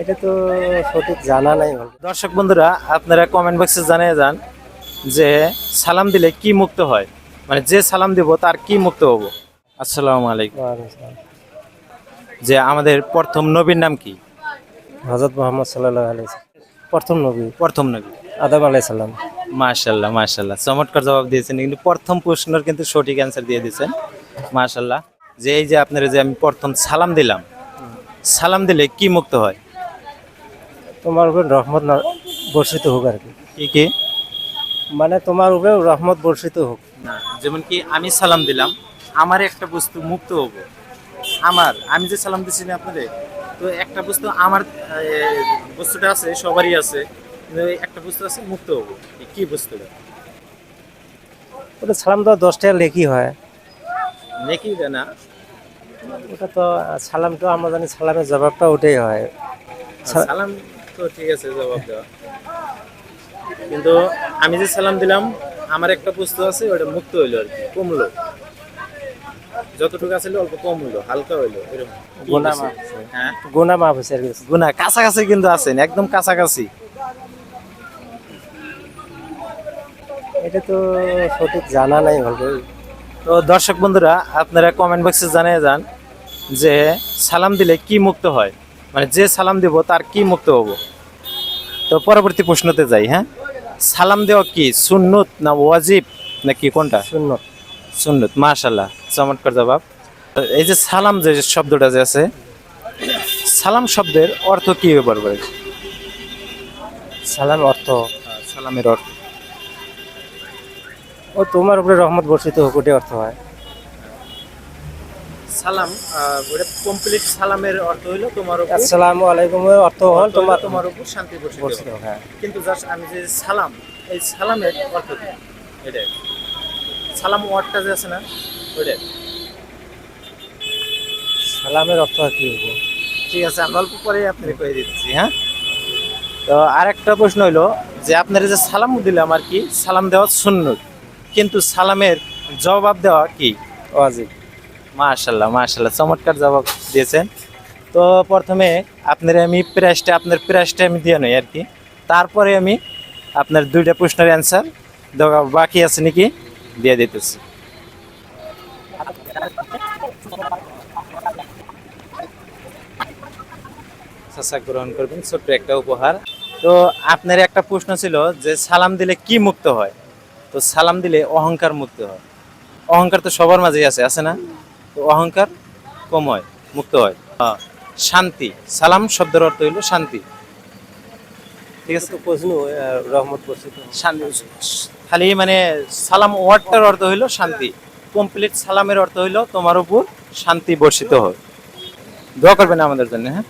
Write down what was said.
এটা তো সঠিক জানা নাই দর্শক বন্ধুরা আপনারা কমেন্ট বক্সে জানিয়ে যান যে সালাম দিলে কি মুক্ত হয়। মানে যে সালাম দিব তার কি মুক্ত হব? আসসালামু আলাইকুম। যে আমাদের প্রথম নবীর নাম কি? হজরত মোহাম্মদ সাল্লাহ আলাই প্রথম নবী। প্রথম নবী। আদম আলাই সাল্লাম মাশাল্লাহ মাশাল্লাহ চমৎকার জবাব দিয়েছেন কিন্তু প্রথম প্রশ্নের কিন্তু সঠিক অ্যান্সার দিয়ে দিয়েছেন। মাশাল্লাহ যে এই যে আপনারা যে আমি প্রথম সালাম দিলাম সালাম দিলে কি মুক্ত হয়? তোমার উপর রহমত না- বর্ষিত হোক আর কি। কি কি? মানে তোমার উপরে রহমত বর্ষিত হোক। যেমন কি আমি সালাম দিলাম আমার একটা বস্তু মুক্ত হব। আমার আমি যে সালাম দিচ্ছি না আপনাদের তো একটা বস্তু আমার বস্তুটা আছে সবারই আছে কিন্তু একটা বস্তু আছে মুক্ত হব। কি বস্তুটা? ওটা সালাম দেওয়া দশটা লেখি হয়। নেকি না। ওটা তো আহ, সালাম তো আমরা জানি সালামের জবাবটা ওটাই হয়। সালাম তো ঠিক আছে জবাব দেওয়া। কিন্তু আমি যে সালাম দিলাম আমার একটা বস্তু আছে ওটা মুক্ত হইল আর কি কমলো যতটুকু আছে অল্প কম হইল হালকা হইল এরকম। হইছে? মাফ হ্যাঁ? গোনা মাফ হয়েছে আর কি। গুনা কাছাকাছি কিন্তু আছেন একদম কাছাকাছি। এটা তো সঠিক জানা নাই ভালো তো দর্শক বন্ধুরা আপনারা কমেন্ট বক্সে জানিয়ে যান যে সালাম দিলে কি মুক্ত হয়। মানে যে সালাম দিব তার কি মুক্ত হব? তো পরবর্তী প্রশ্নতে যাই হ্যাঁ? সালাম দেওয়া কি সুন্নত না ওয়াজিব নাকি কোনটা? সুন্নত। সুন্নত মাশাল্লাহ চমৎকার জবাব। এই যে সালাম যে শব্দটা যে আছে সালাম শব্দের অর্থ কি ব্যবহার করে সালাম অর্থ? সালামের অর্থ। ও তোমার উপরে রহমত বর্ষিত হোক অর্থ হয়। সালাম কমপ্লিট সালামের অর্থ হইল তোমার উপর। আসসালামু আলাইকুম অর্থ হল তোমার তোমার উপর শান্তি বর্ষিত হ্যাঁ। কিন্তু জাস্ট আমি যে সালাম এই সালামের অর্থ কি? এটাই সালাম ওয়ার্ডটা যে আছে না ওইটাই সালামের অর্থ কি হবে ঠিক আছে আমি অল্প পরে আপনাকে কয়ে দিচ্ছি হ্যাঁ? তো আরেকটা প্রশ্ন হইল যে আপনারা যে সালাম দিলাম আর কি সালাম দেওয়া সুন্নত কিন্তু সালামের জবাব দেওয়া কি? ওয়াজিব। মাশাল্লাহ মাশাল্লাহ। চমৎকার জবাব দিয়েছেন। তো প্রথমে আপনার আমি প্রাইসটা আপনার প্রাইসটা আমি দিয়ে নই আর কি। তারপরে আমি আপনার দুইটা প্রশ্নের অ্যান্সার বাকি আছে নাকি দিয়ে দিতেছি। গ্রহণ করবেন, ছোট্ট একটা উপহার। তো আপনার একটা প্রশ্ন ছিল যে সালাম দিলে কি মুক্ত হয়? তো সালাম দিলে অহংকার মুক্ত হয়। অহংকার তো সবার মাঝেই আছে আছে না? অহংকার কম হয় মুক্ত হয় শান্তি সালাম শব্দের অর্থ হইল শান্তি। ঠিক আছে? প্রশ্ন রহমত শান্তি খালি মানে সালাম ওয়ার্ডটার অর্থ হইল শান্তি। কমপ্লিট সালামের অর্থ হইল তোমার উপর শান্তি বর্ষিত হয়। দোয়া করবেন আমাদের জন্য হ্যাঁ?